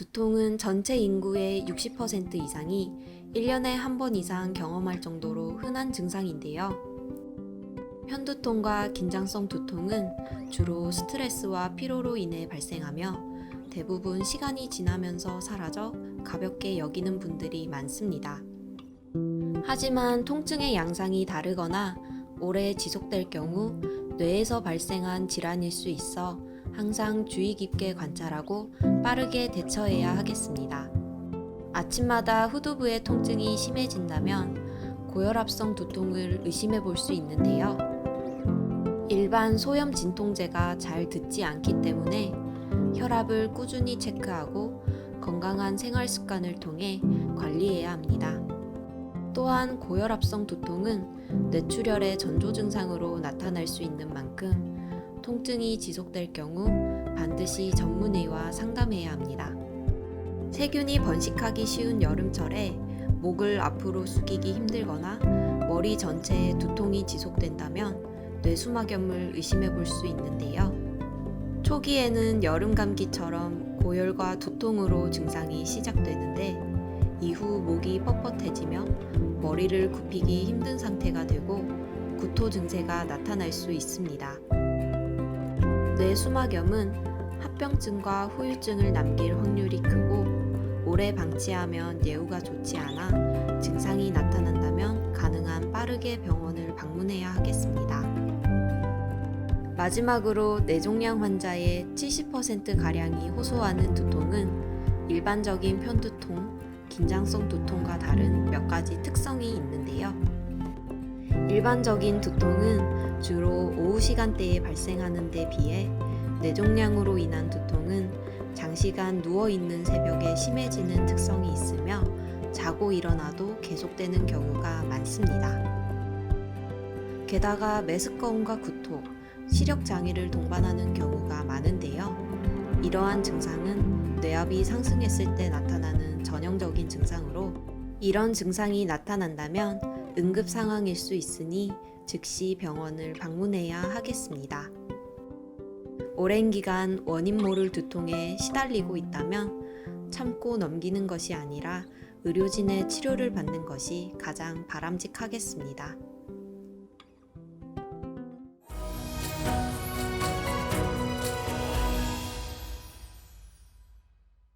두통은 전체 인구의 60% 이상이 1년에 한 번 이상 경험할 정도로 흔한 증상인데요. 편두통과 긴장성 두통은 주로 스트레스와 피로로 인해 발생하며 대부분 시간이 지나면서 사라져 가볍게 여기는 분들이 많습니다. 하지만 통증의 양상이 다르거나 오래 지속될 경우 뇌에서 발생한 질환일 수 있어 항상 주의 깊게 관찰하고 빠르게 대처해야 하겠습니다. 아침마다 후두부의 통증이 심해진다면 고혈압성 두통을 의심해 볼 수 있는데요. 일반 소염 진통제가 잘 듣지 않기 때문에 혈압을 꾸준히 체크하고 건강한 생활 습관을 통해 관리해야 합니다. 또한 고혈압성 두통은 뇌출혈의 전조 증상으로 나타날 수 있는 만큼 통증이 지속될 경우 반드시 전문의와 상담해야 합니다. 세균이 번식하기 쉬운 여름철에 목을 앞으로 숙이기 힘들거나 머리 전체에 두통이 지속된다면 뇌수막염을 의심해 볼 수 있는데요. 초기에는 여름 감기처럼 고열과 두통으로 증상이 시작되는데 이후 목이 뻣뻣해지며 머리를 굽히기 힘든 상태가 되고 구토 증세가 나타날 수 있습니다. 뇌수막염은 합병증과 후유증을 남길 확률이 크고 오래 방치하면 예후가 좋지 않아 증상이 나타난다면 가능한 빠르게 병원을 방문해야 하겠습니다. 마지막으로 뇌종양 환자의 70%가량이 호소하는 두통은 일반적인 편두통, 긴장성 두통과 다른 몇 가지 특성이 있는데요. 일반적인 두통은 주로 오후 시간대에 발생하는 데 비해 뇌종양으로 인한 두통은 장시간 누워 있는 새벽에 심해지는 특성이 있으며 자고 일어나도 계속되는 경우가 많습니다. 게다가 메스꺼움과 구토, 시력 장애를 동반하는 경우가 많은데요. 이러한 증상은 뇌압이 상승했을 때 나타나는 전형적인 증상으로 이런 증상이 나타난다면 응급 상황일 수 있으니 즉시 병원을 방문해야 하겠습니다. 오랜 기간 원인 모를 두통에 시달리고 있다면 참고 넘기는 것이 아니라 의료진의 치료를 받는 것이 가장 바람직하겠습니다.